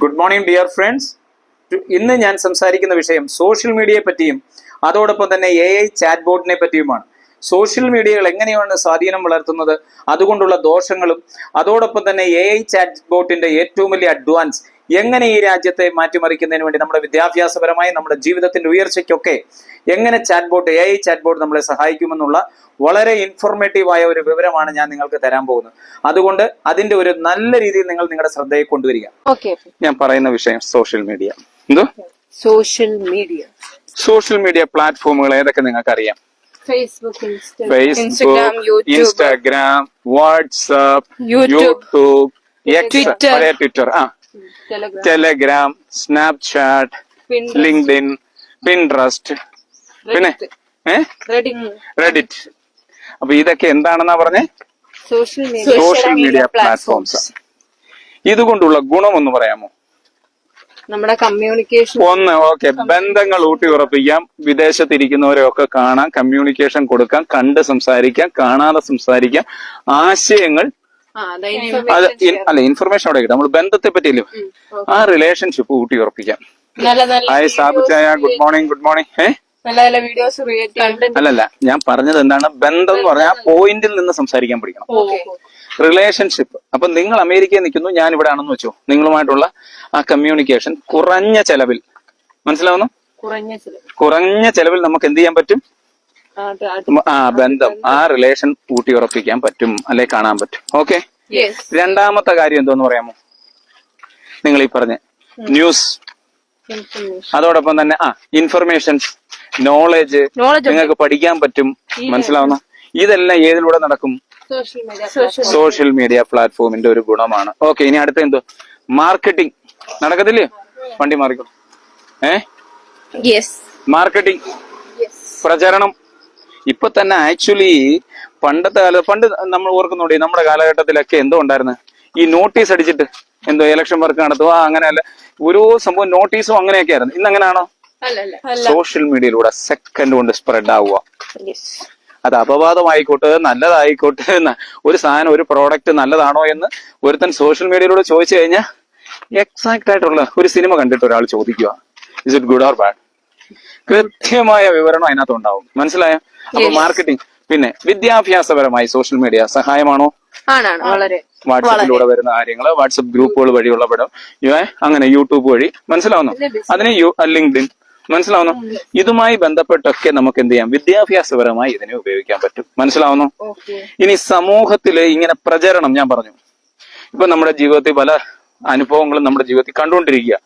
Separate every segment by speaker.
Speaker 1: Good morning dear friends ഇന്ന് ഞാൻ സംസാരിക്കുന്ന വിഷയം സോഷ്യൽ മീഡിയയെ പറ്റിയും അതോടൊപ്പം തന്നെ എ ഐ ചാറ്റ് ബോർഡിനെ പറ്റിയുമാണ്. സോഷ്യൽ മീഡിയകൾ എങ്ങനെയാണ് സ്വാധീനം വളർത്തുന്നത്? അതുകൊണ്ടുള്ള ദോഷങ്ങളും അതോടൊപ്പം തന്നെ എ ഐ ചാറ്റ് ബോട്ടിന്റെ ഏറ്റവും വലിയ അഡ്വാൻസ് എങ്ങനെ ഈ രാജ്യത്തെ മാറ്റിമറിക്കുന്നതിന് വേണ്ടി നമ്മുടെ വിദ്യാഭ്യാസപരമായി നമ്മുടെ ജീവിതത്തിന്റെ ഉയർച്ചയ്ക്കൊക്കെ എങ്ങനെ chat bot A I chatbot നമ്മളെ സഹായിക്കുമെന്നുള്ള വളരെ ഇൻഫോർമേറ്റീവായ ആയ ഒരു വിവരമാണ് ഞാൻ നിങ്ങൾക്ക് തരാൻ പോകുന്നത്. അതുകൊണ്ട് അതിന്റെ ഒരു നല്ല രീതിയിൽ നിങ്ങൾ നിങ്ങളുടെ ശ്രദ്ധയെ കൊണ്ടുവരിക. ഞാൻ പറയുന്ന വിഷയം സോഷ്യൽ മീഡിയ എന്തോ?
Speaker 2: സോഷ്യൽ മീഡിയ
Speaker 1: സോഷ്യൽ മീഡിയ പ്ലാറ്റ്ഫോമുകൾ ഏതൊക്കെ നിങ്ങൾക്ക് അറിയാം
Speaker 2: Facebook.
Speaker 1: Instagram WhatsApp. YouTube. Twitter ആ.
Speaker 2: Telegram
Speaker 1: Snapchat
Speaker 2: Pinterest.
Speaker 1: LinkedIn Pinterest പിന്നെ
Speaker 2: റെഡിറ്റ്
Speaker 1: അപ്പൊ ഇതൊക്കെ എന്താണെന്നാ പറഞ്ഞേ?
Speaker 2: Social media
Speaker 1: social media platforms ഇതുകൊണ്ടുള്ള ഗുണം ഒന്ന് പറയാമോ?
Speaker 2: നമ്മുടെ കമ്മ്യൂണിക്കേഷൻ
Speaker 1: ഒന്ന് ഓക്കെ. ബന്ധങ്ങൾ ഊട്ടി ഉറപ്പിക്കാം വിദേശത്തിരിക്കുന്നവരെ ഒക്കെ കാണാം. കമ്മ്യൂണിക്കേഷൻ കൊടുക്കാം. കണ്ട് സംസാരിക്കാം. കാണാതെ സംസാരിക്കാം. ആശയങ്ങൾ അത് അല്ല ഇൻഫർമേഷൻ അവിടെ കിട്ടും നമ്മൾ ബന്ധത്തെ പറ്റിയല്ലോ? ആ റിലേഷൻഷിപ്പ് ഊട്ടി ഉറപ്പിക്കാം
Speaker 2: നല്ല നല്ല
Speaker 1: ഹായ് സാബുച്ചായ ഗുഡ് മോർണിംഗ് ഗുഡ് മോർണിംഗ് ഏ? അല്ലല്ല ഞാൻ പറഞ്ഞത് എന്താണ്? ബന്ധം എന്ന് പറഞ്ഞാൽ ആ പോയിന്റിൽ നിന്ന് സംസാരിക്കാൻ പഠിക്കണം. റിലേഷൻഷിപ്പ് അപ്പൊ നിങ്ങൾ അമേരിക്കയിൽ നിൽക്കുന്നു ഞാൻ ഇവിടെ ആണെന്ന് വെച്ചോ. നിങ്ങളുമായിട്ടുള്ള ആ കമ്മ്യൂണിക്കേഷൻ കുറഞ്ഞ ചെലവിൽ. മനസ്സിലാവുന്നു?
Speaker 2: കുറഞ്ഞ
Speaker 1: ചെലവിൽ നമുക്ക് എന്ത് ചെയ്യാൻ പറ്റും? ആ ബന്ധം. ആ റിലേഷൻ ഊട്ടി ഉറപ്പിക്കാൻ പറ്റും അല്ലെ കാണാൻ പറ്റും. ഓക്കെ
Speaker 2: യെസ്
Speaker 1: രണ്ടാമത്തെ കാര്യം എന്തോന്ന് പറയാമോ? നിങ്ങൾ ഈ പറഞ്ഞ ന്യൂസ് അതോടൊപ്പം തന്നെ ആ ഇൻഫർമേഷൻസ് നോളേജ് നിങ്ങൾക്ക് പഠിക്കാൻ പറ്റും. മനസ്സിലാവുന്ന? ഇതെല്ലാം ഏതിലൂടെ നടക്കും?
Speaker 2: Social media social
Speaker 1: social media പ്ലാറ്റ്ഫോമിന്റെ ഒരു ഗുണമാണ്. ഓക്കെ ഇനി അടുത്ത എന്തോ? മാർക്കറ്റിംഗ് നടക്കത്തില്ലേ? വണ്ടി മാറിക്കോ. ഏ?
Speaker 2: യെസ്
Speaker 1: മാർക്കറ്റിംഗ്
Speaker 2: യെസ്
Speaker 1: പ്രചരണം. ഇപ്പൊ തന്നെ ആക്ച്വലി പണ്ടത്തെ കാല പണ്ട് നമ്മൾ ഓർക്കുന്നുണ്ട് നമ്മുടെ കാലഘട്ടത്തിലൊക്കെ എന്തോ ഉണ്ടായിരുന്നു? ഈ നോട്ടീസ് അടിച്ചിട്ട് എന്തോ ഇലക്ഷൻ വർക്ക് നടത്തുക അങ്ങനെയല്ല. ഓരോ സംഭവം നോട്ടീസും അങ്ങനെയൊക്കെ ആയിരുന്നു. ഇന്ന് അങ്ങനെയാണോ? സോഷ്യൽ മീഡിയയിലൂടെ സെക്കൻഡ് കൊണ്ട് സ്പ്രെഡ് ആവുക. അത് അപവാദമായിക്കോട്ടെ നല്ലതായിക്കോട്ടെ എന്ന ഒരു സാധനം ഒരു പ്രോഡക്റ്റ് നല്ലതാണോ എന്ന് ഒരുത്തൻ സോഷ്യൽ മീഡിയയിലൂടെ ചോദിച്ചു കഴിഞ്ഞാൽ എക്സാക്ട് ആയിട്ടുള്ള ഒരു സിനിമ കണ്ടിട്ട് ഒരാൾ ചോദിക്കുക. Is it good or bad കൃത്യമായ വിവരണം അതിനകത്ത് ഉണ്ടാവും. മനസ്സിലായോ? അപ്പൊ മാർക്കറ്റിംഗ് പിന്നെ വിദ്യാഭ്യാസപരമായി സോഷ്യൽ മീഡിയ സഹായമാണോ?
Speaker 2: ആണാണ് വളരെ.
Speaker 1: വാട്സപ്പിലൂടെ വരുന്ന കാര്യങ്ങൾ വാട്സപ്പ് ഗ്രൂപ്പുകൾ വഴിയുള്ള പടം അങ്ങനെ യൂട്യൂബ് വഴി. മനസ്സിലാവുന്നു? അതിന് യു ലിങ്ക്ഡിൻ മനസ്സിലാവുന്നു? ഇതുമായി ബന്ധപ്പെട്ടൊക്കെ നമുക്ക് എന്ത് ചെയ്യാം? വിദ്യാഭ്യാസപരമായി ഇതിനെ ഉപയോഗിക്കാൻ പറ്റും. മനസ്സിലാവുന്നു? ഇനി സമൂഹത്തിൽ ഇങ്ങനെ പ്രചരണം ഞാൻ പറഞ്ഞു. ഇപ്പൊ നമ്മുടെ ജീവിതത്തിൽ പല അനുഭവങ്ങളും നമ്മുടെ ജീവിതത്തിൽ കണ്ടുകൊണ്ടിരിക്കുക.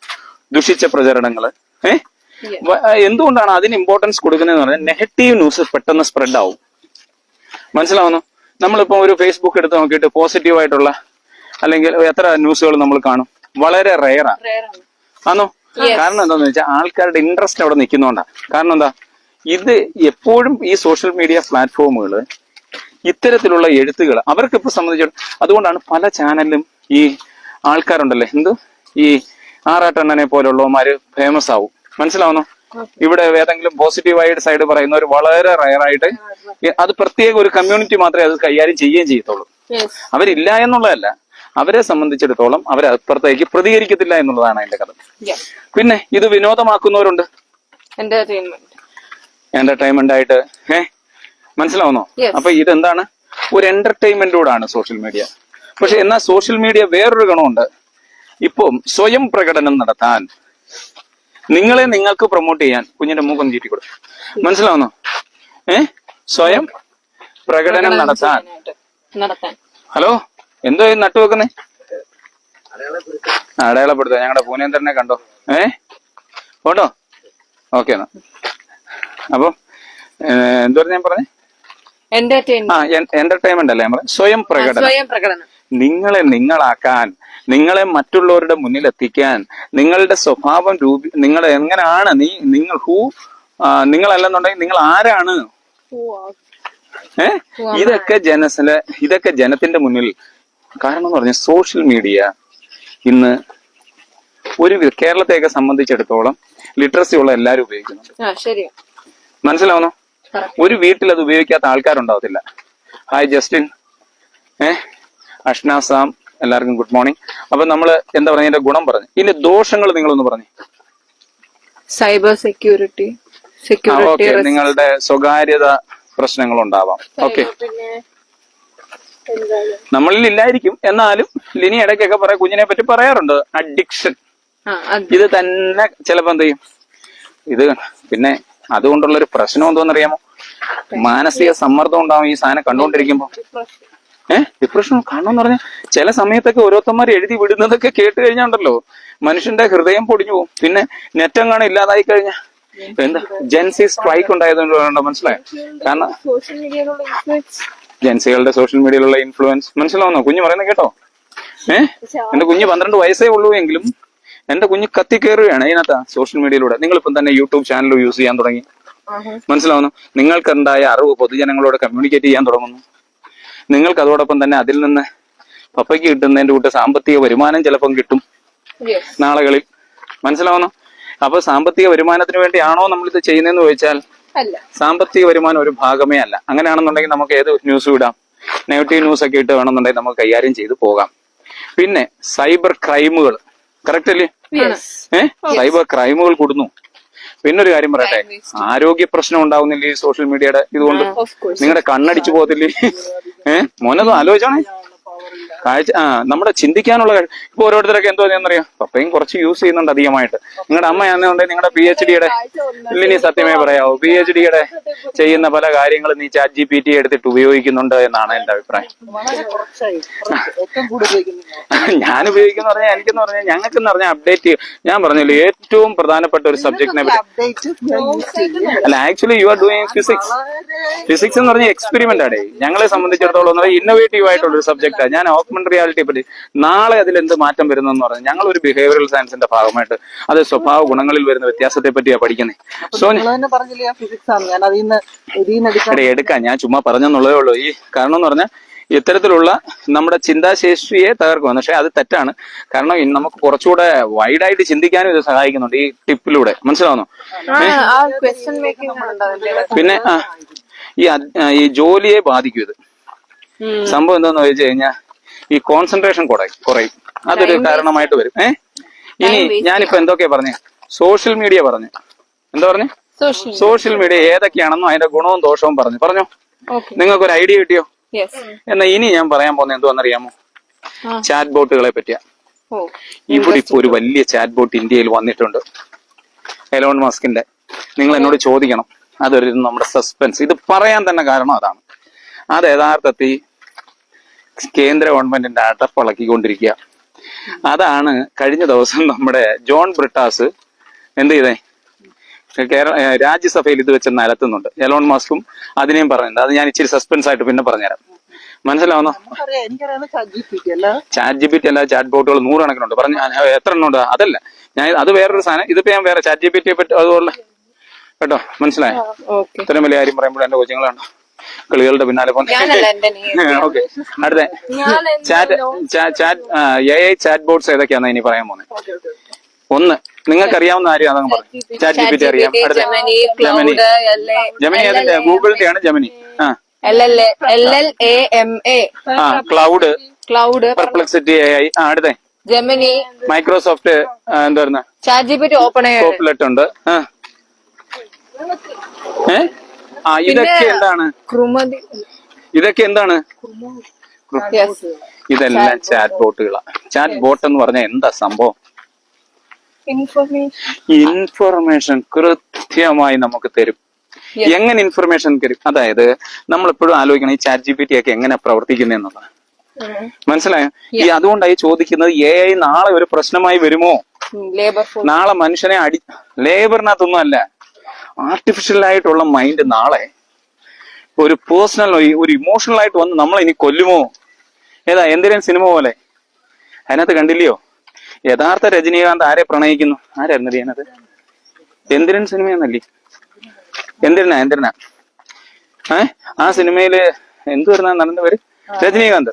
Speaker 1: ദുഷിച്ച പ്രചരണങ്ങൾ ഏഹ് എന്തുകൊണ്ടാണ് അതിന് ഇമ്പോർട്ടൻസ് കൊടുക്കുന്നതെന്ന് പറഞ്ഞാൽ നെഗറ്റീവ് ന്യൂസ് പെട്ടെന്ന് സ്പ്രെഡ് ആവും. മനസ്സിലാവുന്നു? നമ്മളിപ്പോ ഒരു ഫേസ്ബുക്ക് എടുത്ത് നോക്കിയിട്ട് പോസിറ്റീവ് ആയിട്ടുള്ള അല്ലെങ്കിൽ എത്ര ന്യൂസുകൾ നമ്മൾ കാണും? വളരെ റെയറാണ് ആണോ. കാരണം എന്താണെന്ന് വെച്ചാൽ ആൾക്കാരുടെ ഇൻട്രസ്റ്റ് അവിടെ നിൽക്കുന്നോണ്ടാ. കാരണം എന്താ? ഇത് എപ്പോഴും ഈ സോഷ്യൽ മീഡിയ പ്ലാറ്റ്ഫോമുകൾ ഇത്തരത്തിലുള്ള എഴുത്തുകൾ അവർക്ക് ഇപ്പൊ സംബന്ധിച്ചിടത്തോളം അതുകൊണ്ടാണ് പല ചാനലിലും ഈ ആൾക്കാരുണ്ടല്ലേ? എന്ത്? ഈ ആറാട്ടണ്ണനെ പോലുള്ളവന്മാര് ഫേമസ് ആവും. മനസ്സിലാവുന്നു? ഇവിടെ ഏതെങ്കിലും പോസിറ്റീവായിട്ട് സൈഡ് പറയുന്നവർ വളരെ റയറായിട്ട് അത് പ്രത്യേക ഒരു കമ്മ്യൂണിറ്റി മാത്രമേ അത് കൈകാര്യം ചെയ്യുകയും ചെയ്യത്തുള്ളൂ. അവരില്ല എന്നുള്ളതല്ല. അവരെ സംബന്ധിച്ചിടത്തോളം അവർ അപ്പുറത്തേക്ക് പ്രതികരിക്കത്തില്ല എന്നുള്ളതാണ് എന്റെ കഥ. പിന്നെ ഇത് വിനോദമാക്കുന്നവരുണ്ട്?
Speaker 2: എന്റർടൈൻമെന്റ്
Speaker 1: ആയിട്ട്. ഏ? മനസ്സിലാവുന്നോ. അപ്പൊ ഇതെന്താണ്? ഒരു എന്റർടൈൻമെന്റോടാണ് സോഷ്യൽ മീഡിയ പക്ഷെ എന്നാൽ സോഷ്യൽ മീഡിയ വേറൊരു ഗുണമുണ്ട്. ഇപ്പം സ്വയം പ്രകടനം നടത്താൻ. നിങ്ങളെ നിങ്ങൾക്ക് പ്രൊമോട്ട് ചെയ്യാൻ കുഞ്ഞിന്റെ മൂക്കൊന്ന് ചീറ്റിക്കൊടു മനസ്സിലാവുന്നോ? ഏ? സ്വയം പ്രകടനം നടത്താൻ. ഹലോ? എന്തോ ഈ നട്ടുവെക്കുന്നേ അടയാളപ്പെടുത്തുക. ഞങ്ങളുടെ പൂനേന്ദ്രനെ കണ്ടോ? ഏ? പോട്ടോ ഓക്കെ എന്നാ. അപ്പൊ എന്തോ ഞാൻ പറഞ്ഞേ?
Speaker 2: എന്റർടൈൻമെന്റ്
Speaker 1: അല്ലേ ഞാൻ പറഞ്ഞത് സ്വയം പ്രകടനം.
Speaker 2: സ്വയം പ്രകടനം.
Speaker 1: നിങ്ങളെ നിങ്ങളാക്കാൻ നിങ്ങളെ മറ്റുള്ളവരുടെ മുന്നിൽ എത്തിക്കാൻ നിങ്ങളുടെ സ്വഭാവം രൂപി നിങ്ങൾ എങ്ങനെയാണ് നീ നിങ്ങൾ ഹൂ നിങ്ങളല്ലെന്നുണ്ടെങ്കിൽ നിങ്ങൾ ആരാണ്? ഏ? ഇതൊക്കെ ജനസിലെ ഇതൊക്കെ ജനത്തിന്റെ മുന്നിൽ കാരണം എന്ന് പറഞ്ഞാൽ സോഷ്യൽ മീഡിയ ഇന്ന് ഒരു കേരളത്തെയൊക്കെ സംബന്ധിച്ചിടത്തോളം ലിറ്ററസി ഉള്ള
Speaker 2: എല്ലാരും ഉപയോഗിക്കുന്നു.
Speaker 1: മനസ്സിലാവുന്നു? ഒരു വീട്ടിൽ അത് ഉപയോഗിക്കാത്ത ആൾക്കാരുണ്ടാവത്തില്ല. ഹായ് ജസ്റ്റിൻ ഏ? അഷ്ന സാം എല്ലാവർക്കും ഗുഡ് മോർണിംഗ് അപ്പൊ നമ്മൾ എന്താ പറഞ്ഞ ഇതിന്റെ ഗുണം പറഞ്ഞു. ഇതിന്റെ ദോഷങ്ങൾ നിങ്ങൾ ഒന്ന് പറഞ്ഞു
Speaker 2: സൈബർ സെക്യൂരിറ്റി സെക്യൂരിറ്റി
Speaker 1: നിങ്ങളുടെ സ്വകാര്യത പ്രശ്നങ്ങൾ ഉണ്ടാവാം ഓക്കെ നമ്മളിൽ ഇല്ലായിരിക്കും. എന്നാലും ലിനി ഇടയ്ക്കൊക്കെ പറയാം കുഞ്ഞിനെ പറ്റി പറയാറുണ്ട്. അഡിക്ഷൻ ഇത് തന്നെ ചിലപ്പോ എന്ത് ചെയ്യും? ഇത് പിന്നെ അതുകൊണ്ടുള്ള ഒരു പ്രശ്നം എന്തോന്നറിയാമോ? മാനസിക സമ്മർദ്ദം ഉണ്ടാവും ഈ സാധനം കണ്ടുകൊണ്ടിരിക്കുമ്പോ. ഏഹ് ഡിപ്രഷൻ കാരണം എന്ന് പറഞ്ഞാൽ ചില സമയത്തൊക്കെ ഓരോരുത്തന്മാർ എഴുതി വിടുന്നതൊക്കെ കേട്ട് കഴിഞ്ഞാണ്ടല്ലോ. മനുഷ്യന്റെ ഹൃദയം പൊടിഞ്ഞു പോകും പിന്നെ നെറ്റങ്ങാണ് ഇല്ലാതായി കഴിഞ്ഞാൽ എന്താ? ജെൻസി സ്ട്രൈക്ക് ഉണ്ടായതുകൊണ്ട് മനസ്സിലായോ? കാരണം ജെൻസികളുടെ സോഷ്യൽ മീഡിയയിലുള്ള ഇൻഫ്ലുവൻസ് മനസ്സിലാവുന്നോ? കുഞ്ഞു പറയുന്നത് കേട്ടോ. ഏഹ് എന്റെ കുഞ്ഞ് പന്ത്രണ്ട് വയസ്സേ ഉള്ളൂ എങ്കിലും എന്റെ കുഞ്ഞ് കത്തി കയറുകയാണ് ഇതിനകത്ത് സോഷ്യൽ മീഡിയയിലൂടെ നിങ്ങളിപ്പം തന്നെ യൂട്യൂബ് ചാനൽ യൂസ് ചെയ്യാൻ തുടങ്ങി. മനസ്സിലാവുന്നു? നിങ്ങൾക്കുണ്ടായ അറിവ് പൊതുജനങ്ങളോട് കമ്മ്യൂണിക്കേറ്റ് ചെയ്യാൻ തുടങ്ങുന്നു. നിങ്ങൾക്ക് അതോടൊപ്പം തന്നെ അതിൽ നിന്ന് പപ്പയ്ക്ക് കിട്ടുന്നതിന്റെ കൂട്ട് സാമ്പത്തിക വരുമാനം ചിലപ്പം കിട്ടും. നാളുകളിൽ. മനസ്സിലാവുന്നു? അപ്പൊ സാമ്പത്തിക വരുമാനത്തിന് വേണ്ടിയാണോ നമ്മൾ ഇത് ചെയ്യുന്നതെന്ന് ചോദിച്ചാൽ സാമ്പത്തിക വരുമാനം ഒരു ഭാഗമേ അല്ല. അങ്ങനെയാണെന്നുണ്ടെങ്കിൽ നമുക്ക് ഏത് ന്യൂസ് വിടാം നെഗറ്റീവ് ന്യൂസ് ഒക്കെ ഇട്ട് വേണമെന്നുണ്ടെങ്കിൽ നമുക്ക് കൈകാര്യം ചെയ്ത് പോകാം. പിന്നെ സൈബർ ക്രൈമുകൾ. കറക്റ്റ് അല്ലേ? ഏഹ് സൈബർ ക്രൈമുകൾ കൂടുന്നു. പിന്നെ ഒരു കാര്യം പറയട്ടെ? ആരോഗ്യ പ്രശ്നം ഉണ്ടാവുന്നില്ലേ ഈ സോഷ്യൽ മീഡിയയുടെ ഇതുകൊണ്ട്? നിങ്ങളുടെ കണ്ണടിച്ചു പോകത്തില്ലേ? ഏഹ് മോനത് ആലോചിച്ചാണേ. കാഴ്ച ആ നമ്മുടെ ചിന്തിക്കാനുള്ള ഇപ്പൊ ഓരോരുത്തരൊക്കെ എന്തോ എന്നറിയാം പപ്പയും കുറച്ച് യൂസ് ചെയ്യുന്നുണ്ട് അധികമായിട്ട്. നിങ്ങളുടെ അമ്മയാണെന്നുണ്ടെങ്കിൽ നിങ്ങളുടെ പി എച്ച് ഡിയുടെ ഇല്ലിനി സത്യമേ പറയാവൂ പി എച്ച് ഡിയുടെ ചെയ്യുന്ന പല കാര്യങ്ങളും നീ ചാറ്റ് ജി പി ടി എടുത്തിട്ട് ഉപയോഗിക്കുന്നുണ്ട് എന്നാണ് എന്റെ അഭിപ്രായം. ഞാൻ ഉപയോഗിക്കുന്ന പറഞ്ഞാൽ എനിക്കെന്ന് പറഞ്ഞാൽ ഞങ്ങൾക്ക് എന്ന് പറഞ്ഞാൽ അപ്ഡേറ്റ് ചെയ്യും. ഞാൻ പറഞ്ഞല്ലോ ഏറ്റവും പ്രധാനപ്പെട്ട ഒരു സബ്ജക്റ്റിനെ അല്ല actually you are doing physics physics എന്ന് പറഞ്ഞാൽ എക്സ്പെരിമെന്റ് ആണ് ഞങ്ങളെ സംബന്ധിച്ചിടത്തോളം എന്ന് പറഞ്ഞാൽ ഇന്നോവേറ്റീവ് ആയിട്ടുള്ള ഒരു സബ്ജക്റ്റാണ് ഞാൻ ഓഗ്മെന്റ് റിയാലിറ്റിയെ പറ്റി നാളെ അതിൽ എന്ത് മാറ്റം വരുന്നെന്ന് പറഞ്ഞാൽ ഞങ്ങൾ ഒരു ബിഹേവിയറൽ സയൻസിന്റെ ഭാഗമായിട്ട്. അത് സ്വഭാവ ഗുണങ്ങളിൽ വരുന്ന വ്യത്യാസത്തെ പറ്റിയാണ് പഠിക്കുന്നത് സോ എടുക്കാം. ഞാൻ ചുമ്മാ പറഞ്ഞെന്നുള്ളതേ ഉള്ളൂ. ഈ കാരണം എന്ന് പറഞ്ഞാൽ ഇത്തരത്തിലുള്ള നമ്മുടെ ചിന്താശേഷിയെ തകർക്കും പക്ഷെ അത് തെറ്റാണ്. കാരണം നമുക്ക് കുറച്ചുകൂടെ വൈഡായിട്ട് ചിന്തിക്കാനും ഇത് സഹായിക്കുന്നുണ്ട് ഈ ടിപ്പിലൂടെ. മനസ്സിലാവുന്നു? പിന്നെ ഈ ഈ ജോലിയെ ബാധിക്കും ഇത് സംഭവം എന്താന്ന് ചോദിച്ചു കഴിഞ്ഞാൽ ഈ കോൺസെൻട്രേഷൻ കുറയും കുറയും. അതൊരു കാരണമായിട്ട് വരും. ഏ? ഇനി ഞാനിപ്പോ എന്തൊക്കെയാ പറഞ്ഞു? സോഷ്യൽ മീഡിയ പറഞ്ഞു. എന്താ പറഞ്ഞു?
Speaker 2: സോഷ്യൽ
Speaker 1: മീഡിയ ഏതൊക്കെയാണെന്നും അതിന്റെ ഗുണവും ദോഷവും പറഞ്ഞു. പറഞ്ഞോ? നിങ്ങൾക്ക് ഒരു ഐഡിയ കിട്ടിയോ? എന്നാ ഇനി ഞാൻ പറയാൻ പോകുന്ന എന്തുവാന്നറിയാമോ
Speaker 2: ആ.
Speaker 1: ചാറ്റ് ബോട്ടുകളെ പറ്റിയാ ഇവിടെ ഇപ്പൊ ഒരു വലിയ ചാറ്റ് ബോട്ട് ഇന്ത്യയിൽ വന്നിട്ടുണ്ട്. എലോൺ മസ്കിന്റെ നിങ്ങൾ എന്നോട് ചോദിക്കണം. അതൊരു നമ്മുടെ സസ്പെൻസ് ഇത് പറയാൻ തന്നെ കാരണം അതാണ്. അത് യഥാർത്ഥത്തിൽ കേന്ദ്ര ഗവൺമെന്റിന്റെ അടപ്പിളക്കിക്കൊണ്ടിരിക്കുക അതാണ് കഴിഞ്ഞ ദിവസം നമ്മുടെ ജോൺ ബ്രിട്ടാസ് എന്ത് ചെയ്തേ? കേരള രാജ്യസഭയിൽ ഇത് വെച്ച് നിലത്തുന്നുണ്ട് എലോൺ മാസ്കും അതിനെയും പറയുന്നുണ്ട് അത് ഞാൻ ഇച്ചിരി സസ്പെൻസ് ആയിട്ട് പിന്നെ പറഞ്ഞുതരാം. മനസ്സിലാവുന്നോ?
Speaker 3: ചാറ്റ് ജി പി ടി അല്ല.
Speaker 1: ചാറ്റ് ബോട്ടുകൾ നൂറുകണക്കിനുണ്ട്. പറഞ്ഞു എത്ര എണ്ണം ഉണ്ട് അതല്ല. ഞാൻ അത് വേറൊരു സാധനം ഇതിപ്പോ ഞാൻ വേറെ ചാറ്റ് ജി പി ടിയെ പറ്റും അതുപോലെ കേട്ടോ? മനസ്സിലായോ? ഇത്രയും വലിയ കാര്യം പറയുമ്പോൾ എന്റെ കൊച്ചുങ്ങളാണ്? കളികളുടെ പിന്നാലെ ഓക്കെ. അടുത്ത. Chat chat A I chatbots ഏതൊക്കെയാണ് ഇനി പറയാൻ പോകുന്നത് ഒന്ന് നിങ്ങൾക്ക് അറിയാവുന്ന ആരും അതങ്ങ് പറഞ്ഞു ചാറ്റ് ജി പി ടി അറിയാം. അടുത്ത.
Speaker 2: ജെമിനി
Speaker 1: ജമനി ഏതിന്റെ ഗൂഗിളിന്റെ ആണ് ജെമിനി ആ. Claude
Speaker 2: Claude
Speaker 1: Perplexity A I ആ അടുത്തേ.
Speaker 2: ജെമിനി
Speaker 1: മൈക്രോസോഫ്റ്റ് എന്തായിരുന്നു
Speaker 2: chat G P T open
Speaker 1: ഉണ്ട്. ആ. ഏ? ആ ഇതൊക്കെ എന്താണ്?
Speaker 2: ക്രുമതി
Speaker 1: ഇതൊക്കെ എന്താണ്? ഇതെല്ലാം ചാറ്റ് ബോട്ടുകളാണ് ചാറ്റ് ബോട്ട് എന്ന് പറഞ്ഞാൽ എന്താ സംഭവം?
Speaker 2: ഇൻഫർമേഷൻ
Speaker 1: കൃത്യമായി നമുക്ക് തരും. എങ്ങനെ ഇൻഫർമേഷൻ തരും? അതായത് നമ്മൾ എപ്പോഴും ആലോചിക്കണം ഈ ചാറ്റ് ജി പി ടി ഒക്കെ എങ്ങനെ പ്രവർത്തിക്കുന്നതെന്നുള്ളത് മനസ്സിലായോ? ഈ അതുകൊണ്ടായി ചോദിക്കുന്നത് എ ഐ നാളെ ഒരു പ്രശ്നമായി വരുമോ? നാളെ മനുഷ്യനെ അടി ലേബറിനകത്തൊന്നും അല്ല. ആർട്ടിഫിഷ്യൽ ആയിട്ടുള്ള മൈൻഡ് നാളെ ഒരു പേഴ്സണൽ ഒരു ഇമോഷണൽ ആയിട്ട് വന്ന് നമ്മളെ ഇനി കൊല്ലുമോ? ഏതാ എന്തിനും സിനിമ പോലെ? അതിനകത്ത് കണ്ടില്ലയോ? യഥാർത്ഥ രജനീകാന്ത് ആരെ പ്രണയിക്കുന്നു? ആരായിരുന്നു അതിനകത്ത് എന്തിരൻ സിനിമയെന്നല്ലേ എന്തിരനാ എന്തിരനാ? ഏ? ആ സിനിമയിൽ എന്ത് വരുന്ന നടന്ന പേര് രജനീകാന്ത്.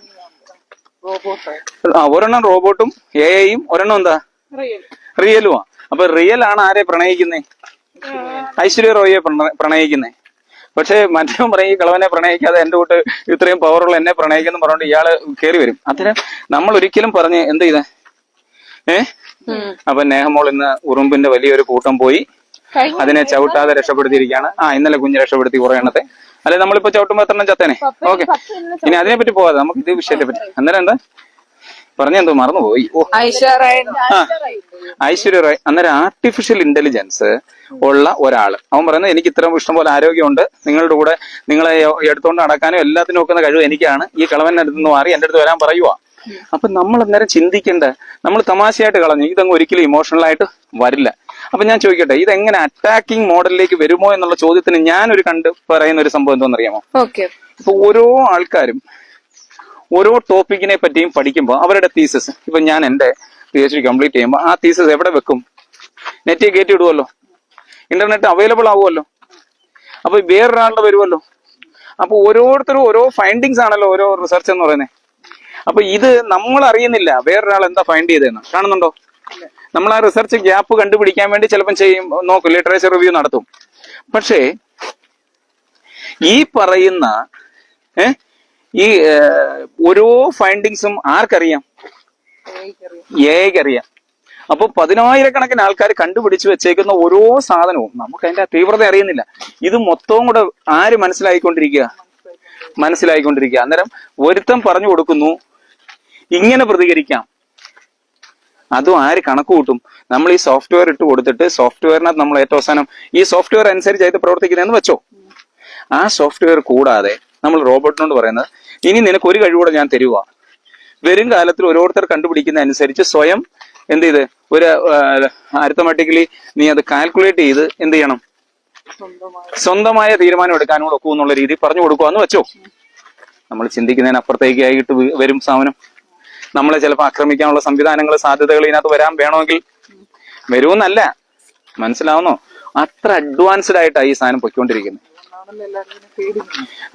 Speaker 1: ആ ഒരെണ്ണം റോബോട്ടും എ ഐയും ഒരെണ്ണം എന്താ? റിയലുമാ അപ്പൊ റിയൽ ആണ് ആരെ പ്രണയിക്കുന്നേ? ഐശ്വര്യ റോയിയെ പ്രണയിക്കുന്നേ. പക്ഷേ മറ്റേ പറയും ഈ കളവനെ പ്രണയിക്കാതെ എന്റെ കൂട്ട് ഇത്രയും പവറുള്ള എന്നെ പ്രണയിക്കുന്നു പറഞ്ഞുകൊണ്ട് ഇയാൾ കയറി വരും. അത്തരം നമ്മൾ ഒരിക്കലും പറഞ്ഞ് എന്ത് ചെയ്തേ? ഏ? അപ്പൊ നേഹമോൾ ഇന്ന് ഉറുമ്പിന്റെ വലിയൊരു കൂട്ടം പോയി അതിനെ ചവിട്ടാതെ രക്ഷപ്പെടുത്തിയിരിക്കുകയാണ്. ആ ഇന്നലെ കുഞ്ഞ് രക്ഷപ്പെടുത്തി കുറെ എണ്ണത്തെ. അല്ലെ നമ്മളിപ്പോ ചവിട്ടുമ്പോ എത്ര എണ്ണം ചത്തേനെ? ഓക്കെ. ഇനി അതിനെ പറ്റി പോവാതെ നമുക്ക് ഇത് വിഷയത്തെ പറ്റി. അന്നേരം എന്താ? പറഞ്ഞെന്തോ മറന്നുപോയി. ഓ.
Speaker 2: ഐശ്വര്യ
Speaker 1: റോയ് അന്നേരം ആർട്ടിഫിഷ്യൽ ഇന്റലിജൻസ് ഉള്ള ഒരാൾ അവൻ പറയുന്നത് എനിക്ക് ഇത്രയും ഇഷ്ടം പോലെ ആരോഗ്യമുണ്ട്. നിങ്ങളുടെ കൂടെ നിങ്ങളെ എടുത്തുകൊണ്ട് നടക്കാനും എല്ലാത്തിനും ഒക്കുന്ന കഴിവ് എനിക്കാണ്. ഈ കളവന്റെ അടുത്ത് നിന്ന് മാറി എന്റെ അടുത്ത് വരാൻ പറയുവാ. അപ്പൊ നമ്മൾ അന്നേരം ചിന്തിക്കേണ്ട. നമ്മൾ തമാശയായിട്ട് കളഞ്ഞു. ഇതങ്ങ് ഒരിക്കലും ഇമോഷണൽ ആയിട്ട് വരില്ല. അപ്പൊ ഞാൻ ചോദിക്കട്ടെ ഇത് എങ്ങനെ അറ്റാക്കിംഗ് മോഡലിലേക്ക് വരുമോ എന്നുള്ള ചോദ്യത്തിന് ഞാനൊരു കണ്ട് പറയുന്ന ഒരു സംഭവം എന്തോന്നറിയാമോ?
Speaker 2: ഓക്കെ.
Speaker 1: ഇപ്പൊ ഓരോ ആൾക്കാരും ഓരോ ടോപ്പിക്കിനെ പറ്റിയും പഠിക്കുമ്പോൾ അവരുടെ തീസസ് ഇപ്പൊ ഞാൻ എന്റെ പി എച്ച് ഡി കംപ്ലീറ്റ് ചെയ്യുമ്പോൾ ആ തീസസ് എവിടെ വെക്കും? നെറ്റ് കയറ്റി ഇടുമല്ലോ ഇന്റർനെറ്റ് അവൈലബിൾ ആവുമല്ലോ അപ്പൊ വേറൊരാളുടെ വരുമല്ലോ അപ്പൊ ഓരോരുത്തരും ഓരോ ഫൈൻഡിങ്സ് ആണല്ലോ ഓരോ റിസർച്ച് എന്ന് പറയുന്നത് അപ്പൊ ഇത് നമ്മൾ അറിയുന്നില്ല. വേറൊരാൾ എന്താ ഫൈൻഡ് ചെയ്തതെന്ന്. കാണുന്നുണ്ടോ? നമ്മൾ ആ റിസർച്ച് ഗ്യാപ്പ് കണ്ടുപിടിക്കാൻ വേണ്ടി ചിലപ്പം ചെയ്യും. നോക്കും. ലിറ്ററേച്ചർ റിവ്യൂ നടത്തും. പക്ഷേ ഈ പറയുന്ന ഏ, ഈ ഓരോ ഫൈൻഡിങ്സും ആർക്കറിയാം? ഏകറിയാം അപ്പൊ പതിനായിരക്കണക്കിന് ആൾക്കാർ കണ്ടുപിടിച്ച് വെച്ചേക്കുന്ന ഓരോ സാധനവും നമുക്ക് അതിന്റെ തീവ്രത അറിയുന്നില്ല. ഇത് മൊത്തവും കൂടെ ആര് മനസ്സിലായിക്കൊണ്ടിരിക്കുക? മനസ്സിലായിക്കൊണ്ടിരിക്കുക. അന്നേരം ഒരുത്തം പറഞ്ഞു കൊടുക്കുന്നു ഇങ്ങനെ പ്രതികരിക്കാം. അതും ആര് കണക്ക് കൂട്ടും? നമ്മൾ ഈ സോഫ്റ്റ്വെയർ ഇട്ട് കൊടുത്തിട്ട് സോഫ്റ്റ്വെയറിനകത്ത് നമ്മൾ ഏറ്റവും അവസാനം ഈ സോഫ്റ്റ്വെയർ അനുസരിച്ച് അത് പ്രവർത്തിക്കുന്നതെന്ന് വെച്ചോ. ആ സോഫ്റ്റ്വെയർ കൂടാതെ നമ്മൾ റോബോട്ടിനോട് പറയുന്നത് ഇനി നിനക്ക് ഒരു കഴിവൂടെ ഞാൻ തരുക വരും കാലത്തിൽ ഓരോരുത്തർ കണ്ടുപിടിക്കുന്ന അനുസരിച്ച് സ്വയം എന്ത് ചെയ്ത് ഒരു അരിത്തമാറ്റിക്കലി നീ അത് കാൽക്കുലേറ്റ് ചെയ്ത് എന്ത് ചെയ്യണം? സ്വന്തമായ. തീരുമാനം എടുക്കാനും ഒക്കൂ എന്നുള്ള രീതി പറഞ്ഞു കൊടുക്കുവാന്ന് വെച്ചോ. നമ്മൾ ചിന്തിക്കുന്നതിന് അപ്പുറത്തേക്ക് ആയിട്ട് വരും സാധനം. നമ്മളെ ചിലപ്പോൾ ആക്രമിക്കാനുള്ള സംവിധാനങ്ങൾ സാധ്യതകൾ ഇതിനകത്ത് വരാൻ വേണമെങ്കിൽ വരുമെന്നല്ല. മനസ്സിലാവുന്നോ? അത്ര അഡ്വാൻസ്ഡ് ആയിട്ടാണ് ഈ സാധനം പൊയ്ക്കൊണ്ടിരിക്കുന്നത്.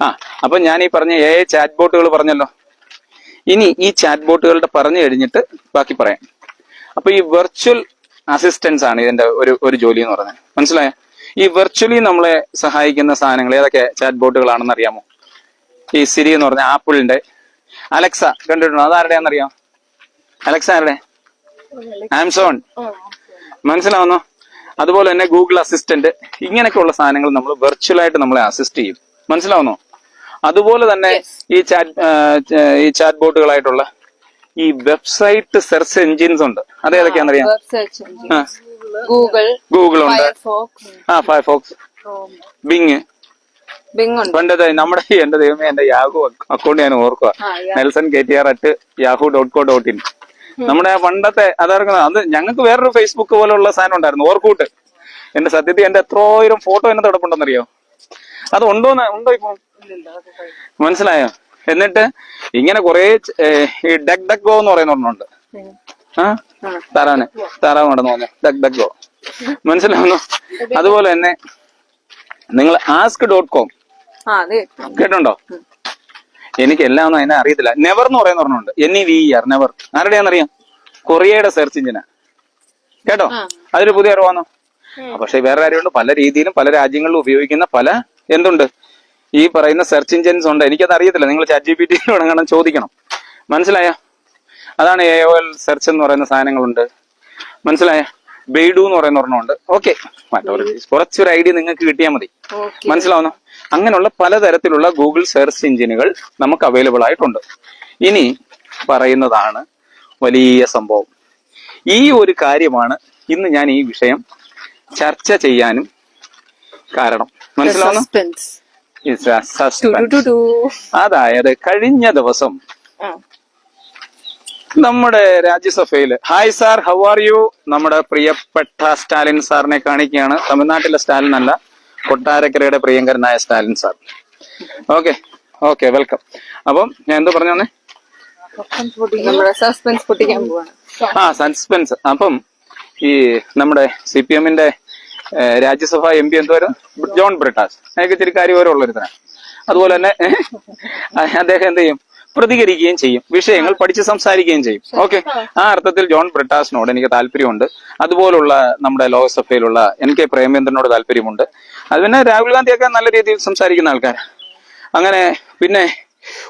Speaker 1: ആ അപ്പൊ ഞാൻ ഈ പറഞ്ഞ ഏ ചാറ്റ് ബോട്ടുകൾ പറഞ്ഞല്ലോ. ഇനി ഈ ചാറ്റ് ബോട്ടുകളുടെ പറഞ്ഞു കഴിഞ്ഞിട്ട് ബാക്കി പറയാം. അപ്പൊ ഈ വെർച്വൽ അസിസ്റ്റൻസ് ആണ് ഇതിന്റെ ഒരു ഒരു ജോലി എന്ന് പറയുന്നത്. മനസ്സിലായോ? ഈ വെർച്വലി നമ്മളെ സഹായിക്കുന്ന സാധനങ്ങൾ ഏതൊക്കെ ചാറ്റ് ബോട്ടുകളാണെന്ന് അറിയാമോ? ഈ സിരി എന്ന് പറഞ്ഞ ആപ്പിളിന്റെ അലക്സ കണ്ടിട്ടുണ്ടോ? അതാരുടെയാണെന്നറിയാം അലക്സ ആരുടെ? ആംസോൺ മനസ്സിലാവുന്നോ? അതുപോലെ തന്നെ ഗൂഗിൾ അസിസ്റ്റന്റ് ഇങ്ങനെയൊക്കെയുള്ള സാധനങ്ങൾ നമ്മൾ വെർച്വലായിട്ട് നമ്മളെ അസിസ്റ്റ് ചെയ്യും. മനസ്സിലാവുന്നോ? അതുപോലെ തന്നെ ഈ ചാറ്റ് ഈ ചാറ്റ് ബോട്ടുകളായിട്ടുള്ള ഈ വെബ്സൈറ്റ് സെർച്ച് എഞ്ചിൻസ് ഉണ്ട്. അത് ഏതൊക്കെയാണെന്നറിയാം
Speaker 2: വെബ് സെർച്ച് ഗൂഗിൾ
Speaker 1: ഗൂഗിൾ ഉണ്ട്. ആ ഫയർഫോക്സ് ബിങ് പണ്ടത്തെ നമ്മുടെ എന്റെ ദൈവമേ എന്റെ യാഹു അക്കൗണ്ട് ഞാൻ ഓർക്കുക Nelson K T R at Yahoo dot co dot in നമ്മുടെ ആ പണ്ടത്തെ അതായിരുന്നു അത് ഞങ്ങൾക്ക് വേറൊരു ഫേസ്ബുക്ക് പോലുള്ള സാധനം ഉണ്ടായിരുന്നു ഓർക്കൂട്ട്. എന്റെ സത്യത്തിൽ എന്റെ എത്രോയിരം ഫോട്ടോ എന്നെ തുടപ്പുണ്ടെന്നറിയോ അത് ഉണ്ടോന്ന് ഉണ്ടോ ഇപ്പൊ? മനസ്സിലായോ? എന്നിട്ട് ഇങ്ങനെ കുറെ ഈ ഡക് ഡക് ഗോ എന്ന് പറയുന്ന ഒരെണ്ണമുണ്ട് ആ? താറാവിന്. താറാവ് നടന്നു പറഞ്ഞു ഡക് ഡക് ഗോ. മനസ്സിലാവുന്നു? അതുപോലെ തന്നെ നിങ്ങൾ ആസ്ക് ഡോട്ട് കോം കേട്ടുണ്ടോ എനിക്ക് എല്ലാം ഒന്നും അതിനെ അറിയത്തില്ല. നെവർ എന്ന് പറയുന്ന പറഞ്ഞുണ്ട് N E V R Naver ആരുടെയാണെന്നറിയാം? കൊറിയയുടെ സെർച്ച് എഞ്ചിനാ കേട്ടോ? അതൊരു പുതിയ അറിവാണോ. പക്ഷെ വേറെ കാര്യമുണ്ട് പല രീതിയിലും പല രാജ്യങ്ങളിലും ഉപയോഗിക്കുന്ന പല എന്തുണ്ട്? ഈ പറയുന്ന സെർച്ച് എഞ്ചിൻസ് ഉണ്ട്. എനിക്കത് അറിയത്തില്ല. നിങ്ങൾ ചാറ്റ് ജി പി ടി തുടങ്ങണം ചോദിക്കണം. മനസ്സിലായ? അതാണ് എ ഒ എൽ സെർച്ച് എന്ന് പറയുന്ന സാധനങ്ങളുണ്ട്. മനസ്സിലായ? ബെയ്ഡു എന്ന് പറയുന്ന ഒരെണ്ണമുണ്ട്. ഓക്കെ മറ്റൊരു കുറച്ചൊരു ഐഡിയ നിങ്ങൾക്ക് കിട്ടിയാൽ മതി. മനസ്സിലാവുന്നു? അങ്ങനെയുള്ള പലതരത്തിലുള്ള ഗൂഗിൾ സെർച്ച് എഞ്ചിനുകൾ നമുക്ക് അവൈലബിൾ ആയിട്ടുണ്ട്. ഇനി പറയുന്നതാണ് വലിയ സംഭവം. ഈ ഒരു കാര്യമാണ് ഇന്ന് ഞാൻ ഈ വിഷയം ചർച്ച ചെയ്യാനും കാരണം. മനസ്സിലാവുന്നു? അതായത് കഴിഞ്ഞ ദിവസം നമ്മുടെ രാജ്യസഭയിൽ hi sir how are you നമ്മുടെ പ്രിയപ്പെട്ട സ്റ്റാലിൻ സാറിനെ കാണിക്കുകയാണ്. തമിഴ്നാട്ടിലെ സ്റ്റാലിൻ അല്ല. കൊട്ടാരക്കരയുടെ പ്രിയങ്കരനായ Stalin sir. Okay okay welcome. അപ്പം ഞാൻ എന്തോ പറഞ്ഞു തന്നെ
Speaker 2: സസ്പെൻസ് പൊട്ടിക്കാൻ പോവാണ്.
Speaker 1: ആ സസ്പെൻസ്. അപ്പം ഈ നമ്മുടെ സി പി എമ്മിന്റെ രാജ്യസഭ എം പി എന്തോരും? ജോൺ ബ്രിട്ടാസ്. അയാൾക്ക് ഇച്ചിരി ഓരോ ഉള്ളൊരുത്തരാണ് അതുപോലെ തന്നെ അദ്ദേഹം എന്ത് ചെയ്യും? പ്രതികരിക്കുകയും ചെയ്യും. വിഷയങ്ങൾ പഠിച്ച് സംസാരിക്കുകയും ചെയ്യും. ഓക്കെ ആ. അർത്ഥത്തിൽ ജോൺ ബ്രിട്ടാസിനോട് എനിക്ക് താല്പര്യമുണ്ട്. അതുപോലുള്ള നമ്മുടെ ലോകസഭയിലുള്ള എൻ കെ പ്രേമേന്ദ്രനോട് താല്പര്യമുണ്ട്. അത് പിന്നെ രാഹുൽ ഗാന്ധിയൊക്കെ നല്ല രീതിയിൽ സംസാരിക്കുന്ന ആൾക്കാർ അങ്ങനെ പിന്നെ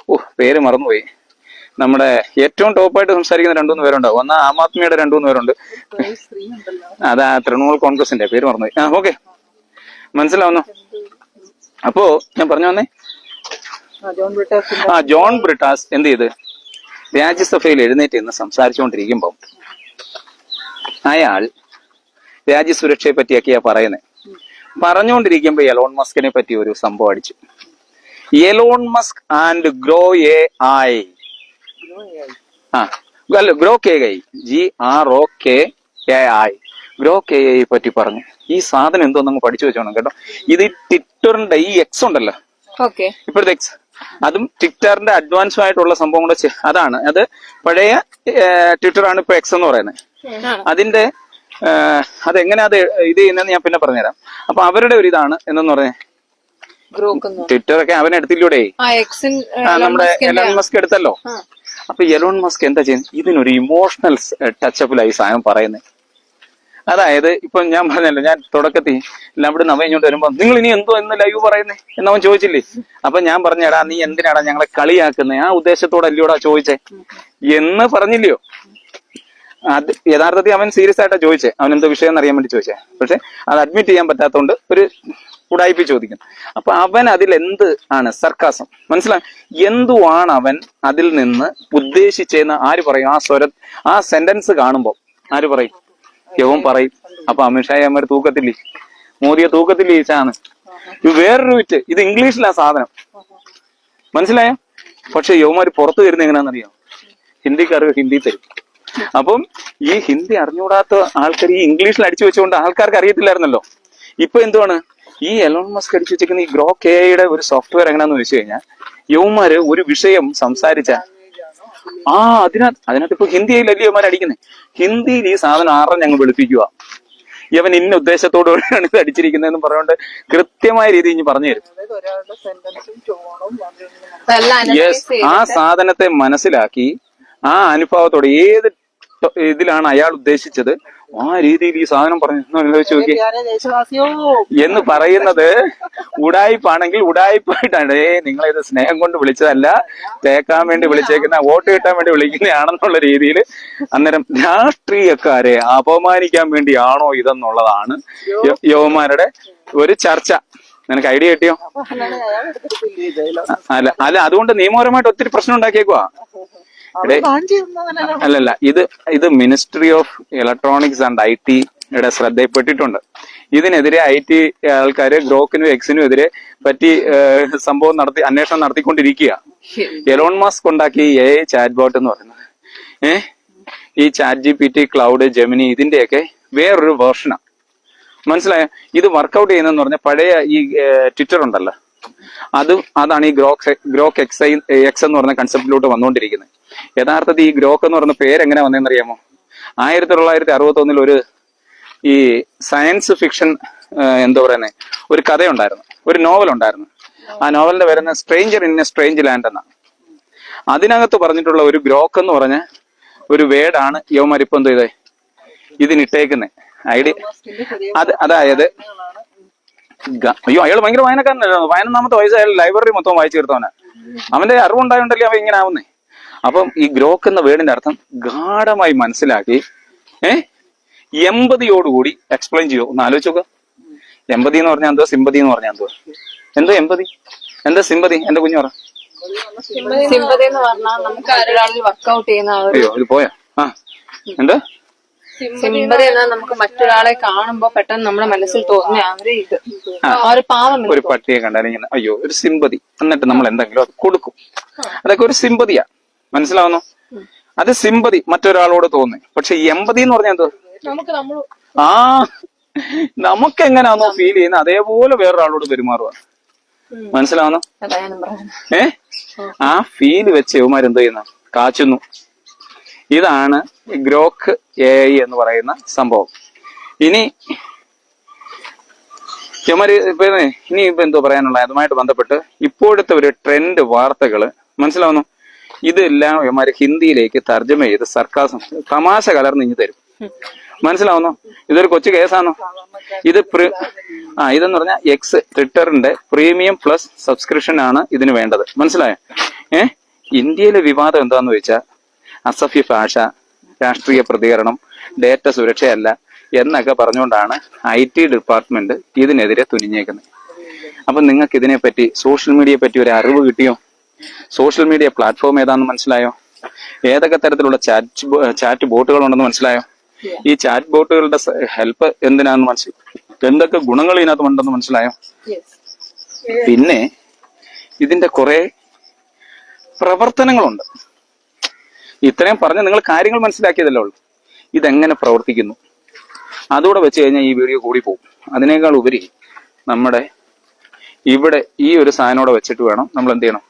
Speaker 1: ഓ പേര് മറന്നുപോയി. നമ്മുടെ ഏറ്റവും ടോപ്പായിട്ട് സംസാരിക്കുന്ന രണ്ടുമൂന്ന് പേരുണ്ട് ഒന്ന് ആം ആദ്മിയുടെ രണ്ടുമൂന്ന് പേരുണ്ട്. അതാ തൃണമൂൽ കോൺഗ്രസിന്റെ പേര് മറന്നുപോയി. ആ ഓക്കെ മനസ്സിലാവുന്നു? അപ്പോ ഞാൻ പറഞ്ഞു വന്നേ
Speaker 3: ആ, ജോൺ ബ്രിട്ടാസിന്റെ
Speaker 1: ആ ജോൺ ബ്രിട്ടാസ് എന്ത് ചെയ്ത്? രാജ്യസഭയിൽ എഴുന്നേറ്റ് നിന്ന് സംസാരിച്ചുകൊണ്ടിരിക്കുമ്പോൾ അയാൾ രാജ്യസുരക്ഷയെ പറ്റിയൊക്കെയാ പറയുന്നത് പറഞ്ഞുകൊണ്ടിരിക്കുമ്പോൾ എലോൺ മസ്കിനെ പറ്റി ഒരു സംഭവം അടിച്ചു. Elon Musk and Grok A I. ആ അല്ല Grok I. G R O K A I. Grok I പറ്റി പറഞ്ഞു. ഈ സാധനം എന്തോ നമ്മൾ പഠിച്ചു വെച്ചോണം കേട്ടോ. ഇത് ട്വിറ്ററിന്റെ ഈ എക്സ് ഉണ്ടല്ലോ.
Speaker 2: ഓക്കെ.
Speaker 1: ഇപ്പോഴത്തെ എക്സ് അതും ട്വിറ്ററിന്റെ അഡ്വാൻസ് ആയിട്ടുള്ള സംഭവം കൂടെ അതാണ്. അത് പഴയ ട്വിറ്റർ ആണ് ഇപ്പൊ എക്സ് എന്ന് പറയുന്നത്. അതിന്റെ അതെങ്ങനെ അത് ഇത് ചെയ്യുന്നതെന്ന് ഞാൻ പിന്നെ പറഞ്ഞുതരാം. അപ്പൊ അവരുടെ ഒരു ഇതാണ് എന്നു പറഞ്ഞേ. ട്വിറ്റർ ഒക്കെ
Speaker 2: എക്സിൻ
Speaker 1: ആ, നമ്മുടെ എലോൺ മസ്ക് എടുത്തല്ലോ. അപ്പൊ എലോൺ മസ്ക് എന്താ ചെയ്യുന്നത്? ഇതിനൊരു ഇമോഷണൽ ടച്ചപ്പിലായി സാധനം പറയുന്നത്. അതായത് ഇപ്പൊ ഞാൻ പറഞ്ഞല്ലോ ഞാൻ തുടക്കത്തിൽ എല്ലാം ഇവിടെ നവ ഇങ്ങോട്ട് വരുമ്പോ നിങ്ങൾ ഇനി എന്തോ എന്ന് ലൈവ് പറയുന്നേ? എന്നവൻ ചോദിച്ചില്ലേ? അപ്പൊ ഞാൻ പറഞ്ഞടാ നീ എന്തിനാടാ ഞങ്ങളെ കളിയാക്കുന്നേ? ആ ഉദ്ദേശത്തോടെ അല്ലയോടാ ചോദിച്ചേ. എന്ന് പറഞ്ഞില്ലയോ? അത് യഥാർത്ഥത്തിൽ അവൻ സീരിയസ് ആയിട്ടാ ചോദിച്ചേ. അവൻ എന്തോ വിഷയം എന്ന് അറിയാൻ വേണ്ടി ചോദിച്ചേ. പക്ഷെ അത് അഡ്മിറ്റ് ചെയ്യാൻ പറ്റാത്തതുകൊണ്ട് ഒരു ഉടായ്പ ചോദിക്കും അപ്പൊ അവൻ അതിൽ എന്ത് ആണ്? സർക്കാസം. മനസ്സിലായി എന്തുവാണ് അവൻ അതിൽ നിന്ന് ഉദ്ദേശിച്ചെന്ന് ആര് പറയും? ആ സ്വര ആ സെന്റൻസ് കാണുമ്പോ ആര് പറയും? യവൻ പറയും. അപ്പൊ അമിത്ഷായി അമ്മ തൂക്കത്തില്ലേ മോദിയെ തൂക്കത്തില്ലേ ഈച്ചാണ് ഇത് വേറൊരു വിറ്റ്. ഇത് ഇംഗ്ലീഷിലാ സാധനം. മനസ്സിലായ? പക്ഷെ യവന്മാര് പുറത്തു വരുന്ന എങ്ങനെയാണെന്നറിയാം ഹിന്ദിക്കാർക്ക് ഹിന്ദി തരും. അപ്പം ഈ ഹിന്ദി അറിഞ്ഞുകൂടാത്ത ആൾക്കാർ ഈ ഇംഗ്ലീഷിൽ അടിച്ചു വെച്ചുകൊണ്ട് ആൾക്കാർക്ക് അറിയത്തില്ലായിരുന്നല്ലോ. ഇപ്പൊ എന്തുവാണ്? ഈ എലോൺ മസ്ക് അടിച്ചു വെച്ചിരിക്കുന്ന ഈ ഗ്രോ കെ ഐയുടെ ഒരു സോഫ്റ്റ്വെയർ എങ്ങനെയാന്ന് വെച്ച് കഴിഞ്ഞാൽ യവന്മാര് ഒരു വിഷയം സംസാരിച്ച ആ അതിനകത്ത് അതിനകത്ത് ഇപ്പൊ ഹിന്ദിയിലല്ലേ യവന്മാർ അടിക്കുന്നത് ഹിന്ദിയിൽ ഈ സാധനം ആറെ ഞങ്ങൾ വെളുപ്പിക്കുക ഇവൻ ഇന്ന ഉദ്ദേശത്തോടുകൂടിയാണ് ഇത് അടിച്ചിരിക്കുന്നതെന്ന് പറഞ്ഞുകൊണ്ട് കൃത്യമായ രീതി ഇനി പറഞ്ഞു തരും. യെസ് ആ സാധനത്തെ മനസ്സിലാക്കി ആ അനുഭവത്തോടെ ഏത് ഇതിലാണ് അയാൾ ഉദ്ദേശിച്ചത് ആ രീതിയിൽ ഈ സാധനം പറഞ്ഞു ആലോചിച്ച് നോക്കി. എന്ന് പറയുന്നത് ഉടായിപ്പാണെങ്കിൽ ഉടായിപ്പായിട്ടാണ് ഏ നിങ്ങൾ ഇത് സ്നേഹം കൊണ്ട് വിളിച്ചതല്ല തേക്കാൻ വേണ്ടി വിളിച്ചേക്കുന്ന വോട്ട് കിട്ടാൻ വേണ്ടി വിളിക്കുന്നതാണെന്നുള്ള രീതിയിൽ അന്നേരം രാഷ്ട്രീയക്കാരെ അപമാനിക്കാൻ വേണ്ടിയാണോ ഇതെന്നുള്ളതാണ് യ- ഒരു ചർച്ച. നിനക്ക് ഐഡിയ കിട്ടിയോ? അല്ല അല്ല അതുകൊണ്ട് നിയമപരമായിട്ട് ഒത്തിരി പ്രശ്നം ഉണ്ടാക്കിയേക്കുവാ. അല്ലല്ല ഇത് ഇത് ministry of electronics and I ടിയുടെ ശ്രദ്ധയിൽപ്പെട്ടിട്ടുണ്ട്. ഇതിനെതിരെ ഐ ടി ആൾക്കാര് ഗ്രോക്കിനും എക്സിനും എതിരെ പറ്റി സംഭവം നടത്തി അന്വേഷണം നടത്തിക്കൊണ്ടിരിക്കുക. എലോൺ മാസ്ക് ഉണ്ടാക്കി എ ചാറ്റ് ബോട്ട് എന്ന് പറയുന്നത് ഏഹ് ഈ chat G P T Claude Gemini ഇതിന്റെയൊക്കെ വേറൊരു വേർഷനാണ് മനസ്സിലായോ? ഇത് വർക്കൗട്ട് ചെയ്യുന്നതെന്ന് പറഞ്ഞാൽ പഴയ ഈ ട്വിറ്റർ ഉണ്ടല്ലോ. അത് അതാണ് ഈ ഗ്രോക്ക് ഗ്രോക്ക് എക്സ് എക്സ് എന്ന് പറഞ്ഞ കൺസെപ്റ്റിലോട്ട് വന്നുകൊണ്ടിരിക്കുന്നത്. യഥാർത്ഥത്തിൽ ഈ ഗ്രോക്ക് എന്ന് പറയുന്ന പേര് എങ്ങനെ വന്നതെന്ന് അറിയാമോ ആയിരത്തി തൊള്ളായിരത്തി അറുപത്തി ഒന്നിൽ ഒരു ഈ സയൻസ് ഫിക്ഷൻ എന്താ പറയുന്നത് ഒരു കഥയുണ്ടായിരുന്നു. ഒരു നോവൽ ഉണ്ടായിരുന്നു ആ നോവലിന്റെ വരുന്ന stranger in a strange land എന്നാണ്. അതിനകത്ത് പറഞ്ഞിട്ടുള്ള ഒരു ഗ്രോക്ക് എന്ന് പറഞ്ഞ ഒരു വേഡാണ് യവമാരിപ്പം ചെയ്തേ? ഇതിനിട്ടേക്കുന്നത് ഐഡിയ അത് അതായത് അയ്യോ അയാൾ ഭയങ്കര വായനക്കാരനല്ലോ പതിനൊന്നാമത്തെ വയസ്സ് അയാൾ ലൈബ്രറി മൊത്തം വായിച്ചു തീർത്തവനാ. അവന്റെ അറിവുണ്ടായോണ്ടല്ലേ അവ ഇങ്ങനെ ആവുന്നേ. അപ്പം ഈ ഗ്രോക്ക് എന്ന വേർഡിന്റെ അർത്ഥം ഗാഢമായി മനസ്സിലാക്കി ഏ? എമ്പതിയോടുകൂടി എക്സ്പ്ലെയിൻ ചെയ്യോ. ഒന്ന് ആലോചിച്ച് നോക്കുക എമ്പതി എന്ന് പറഞ്ഞാൽ എന്തോ സിമ്പതി എന്ന് പറഞ്ഞാൽ എന്തോ എന്തോ എമ്പതി? എന്താ സിമ്പതി? എന്റെ കുഞ്ഞു പറ.
Speaker 2: സിമ്പതി എന്ന് പറഞ്ഞാൽ നമുക്ക് ഒരാളിൽ വർക്കൗട്ട് ചെയ്യുന്ന
Speaker 1: അയ്യോ ഇത് പോയാ. ആ. എന്താ?
Speaker 2: സിമ്പതി എന്നാൽ നമുക്ക് മറ്റൊരാളെ കാണുമ്പോ പെട്ടെന്ന് നമ്മുടെ മനസ്സിൽ തോന്നുന്ന ഒരു ഇത്. ആ ഒരു പാവം
Speaker 1: ഒരു പട്ടിയെ കണ്ടാൽ ഇങ്ങനെ അയ്യോ ഒരു സിമ്പതി. എന്നിട്ട് നമ്മൾ എന്തെങ്കിലും അത് കൊടുക്കും. അതൊക്കെ ഒരു സിമ്പതിയാ. മനസ്സിലാവുന്നു? അത് സിമ്പതി മറ്റൊരാളോട് തോന്നി പക്ഷെ എമ്പതി എന്ന് പറഞ്ഞാൽ എന്തോ ആ നമുക്ക് എങ്ങനെയാണോ ഫീൽ ചെയ്യുന്നത്. അതേപോലെ വേറൊരാളോട് പെരുമാറുക മനസ്സിലാവുന്നു? ഏ? ആ ഫീൽ വെച്ച് യവന്മാർ എന്തോ ചെയ്യുന്ന? കാച്ചുന്നു. ഇതാണ് ഗ്രോക്ക് എ ഐ എന്ന് പറയുന്ന സംഭവം. ഇനി യവന്മാര് ഇപ്പൊ ഇനി ഇപ്പൊ എന്തോ പറയാനുള്ള അതുമായിട്ട് ബന്ധപ്പെട്ട് ഇപ്പോഴത്തെ ഒരു ട്രെൻഡ് വാർത്തകൾ മനസ്സിലാവുന്നു? ഇതെല്ലാം ഇവന്മാര് ഹിന്ദിയിലേക്ക് തർജമ ചെയ്ത് സർക്കാർ തമാശ കലർന്ന് തരും. മനസ്സിലാവുന്നു? ഇതൊരു കൊച്ചു കേസാണോ? ഇത് ആ ഇതെന്ന് പറഞ്ഞാൽ എക്സ് ട്വിറ്ററിന്റെ പ്രീമിയം പ്ലസ് സബ്സ്ക്രിപ്ഷൻ ആണ് ഇതിന് വേണ്ടത്. മനസ്സിലായോ? ഏഹ് ഇന്ത്യയിലെ വിവാദം എന്താന്ന് വെച്ചാൽ അസഭ്യ ഭാഷ രാഷ്ട്രീയ പ്രതികരണം ഡേറ്റ സുരക്ഷയല്ല എന്നൊക്കെ പറഞ്ഞുകൊണ്ടാണ് ഐ ടി ഡിപ്പാർട്ട്മെന്റ് ഇതിനെതിരെ തുനിഞ്ഞേക്കുന്നത്. അപ്പൊ നിങ്ങൾക്ക് ഇതിനെപ്പറ്റി സോഷ്യൽ മീഡിയയെ പറ്റി ഒരു അറിവ് കിട്ടിയോ? സോഷ്യൽ മീഡിയ പ്ലാറ്റ്ഫോം ഏതാണെന്ന് മനസ്സിലായോ? ഏതൊക്കെ തരത്തിലുള്ള ചാറ്റ് ചാറ്റ് ബോട്ടുകൾ ഉണ്ടെന്ന് മനസ്സിലായോ? ഈ ചാറ്റ് ബോട്ടുകളുടെ ഹെൽപ്പ് എന്തിനാന്ന് മനസ്സിലായി എന്തൊക്കെ ഗുണങ്ങൾ ഇതിനകത്ത് ഉണ്ടെന്ന് മനസ്സിലായോ പിന്നെ ഇതിന്റെ കുറെ പ്രവർത്തനങ്ങളുണ്ട്. ഇത്രയും പറഞ്ഞ് നിങ്ങൾ കാര്യങ്ങൾ മനസ്സിലാക്കിയതല്ലേ ഉള്ളൂ. ഇതെങ്ങനെ പ്രവർത്തിക്കുന്നു? അതുകൂടെ വെച്ച് കഴിഞ്ഞാൽ ഈ വീഡിയോ കൂടി പോകും. അതിനേക്കാൾ ഉപരി നമ്മുടെ ഇവിടെ ഈ ഒരു സാധനോടെ വെച്ചിട്ട് വേണം നമ്മൾ എന്ത് ചെയ്യണം?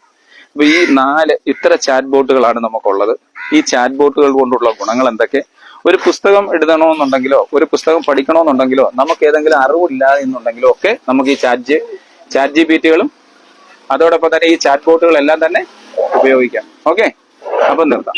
Speaker 1: അപ്പൊ ഈ നാല് ഇത്ര ചാറ്റ് ബോട്ടുകളാണ് നമുക്കുള്ളത്. ഈ ചാറ്റ് ബോട്ടുകൾ കൊണ്ടുള്ള ഗുണങ്ങൾ എന്തൊക്കെ? ഒരു പുസ്തകം എഴുതണമെന്നുണ്ടെങ്കിലോ ഒരു പുസ്തകം പഠിക്കണമെന്നുണ്ടെങ്കിലോ നമുക്ക് ഏതെങ്കിലും അറിവില്ല എന്നുണ്ടെങ്കിലോ ഒക്കെ നമുക്ക് ഈ ചാറ്റ് ചാറ്റ് ജി പി ടികളും അതോടൊപ്പം തന്നെ ഈ ചാറ്റ് ബോട്ടുകളെല്ലാം തന്നെ ഉപയോഗിക്കാം. ഓക്കെ അപ്പൊ നിർത്താം